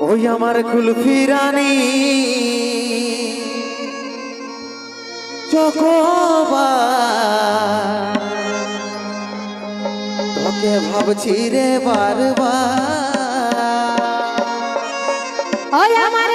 ওই আমার কুলফি রানী তোকে ভাবছি রে বারবার। ওই আমার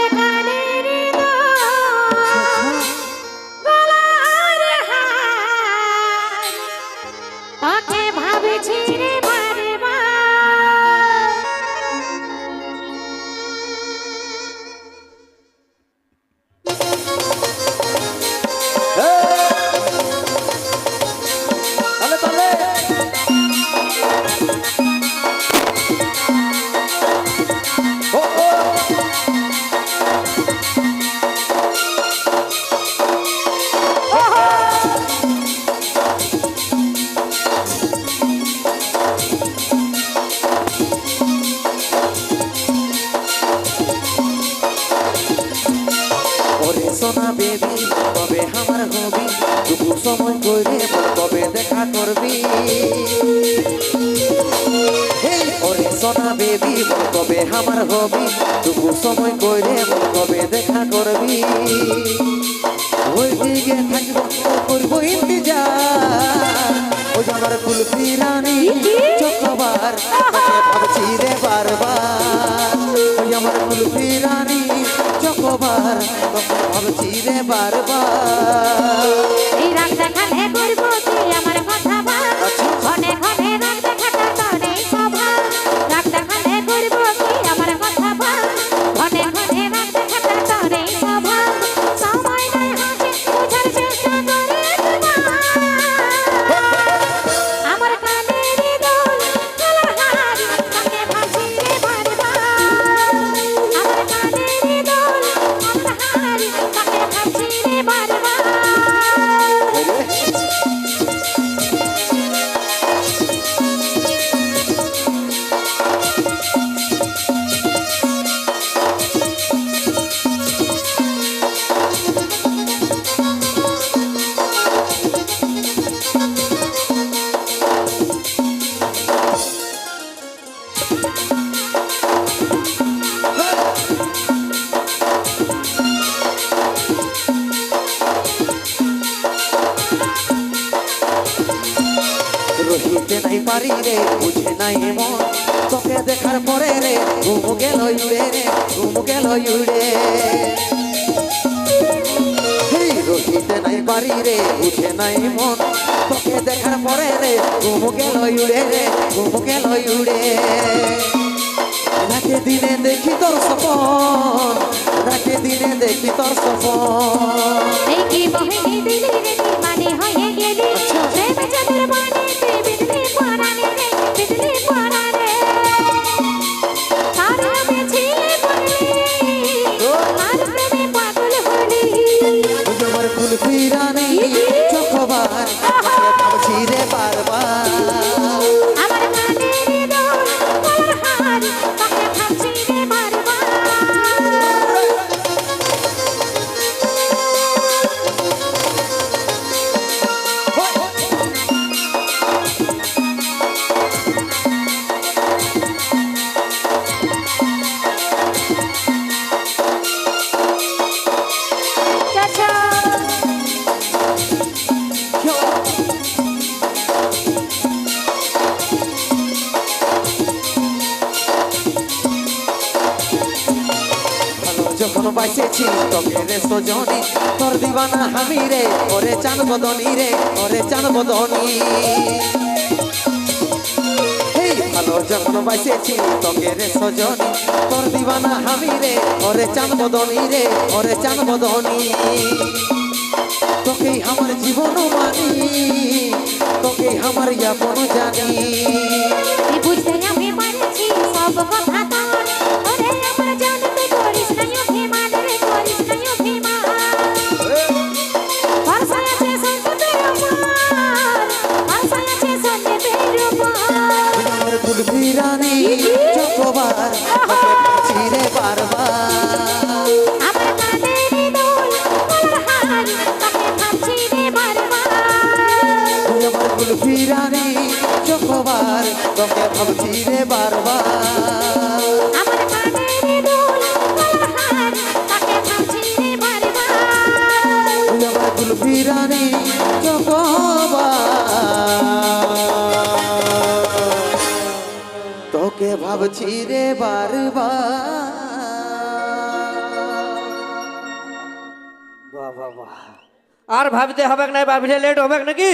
সোনা বেবি কবে আমার হবি টুকু সময় কইরে কবে দেখা করবি। ওরে সোনা বেবি কবে আমার হবি টুকু সময় কইরে কবে দেখা করবি। ওই দিকে থাকব করব ইন্তজার। ওই আমার কুলফি রানী চকবার ভাবছি রে বারবার। চকবার তোকে ভাবছি রে বারবার পারি রে বুঝে নাই মন। তোকে দেখার পরে রে ঘুম গেল উড়ে রে ঘুম গেল উড়ে হেই, রহিতে নাই পারি রে বুঝে নাই মন। তোকে দেখার পরে রে ঘুম গেল উড়ে রে ঘুম গেল উড়ে রাতে দিনে দেখি তোর সপন রাতে দিনে দেখি তোর সপন এই কি ভাবছি যখন তোকে রে সজনি। তোর দিবানা হামি রে, ওরে চান বদনি রে, ওরে চান বদনি ভালো যখন বাইসেছি তোকে রে সজনি। তোর দিবানা হামি রে, ওরে চান বদনি রে, ওরে চান বদনি তোকে আমার জীবন মানি তোকে আমার ইয়াপন জানি। তোমার তোকে ভাবছি রে বারবার। বিরানি তোকে ভাবছি রে বারবার। আর ভাবতে হবে না ভাবলে লেট হবে নাকি?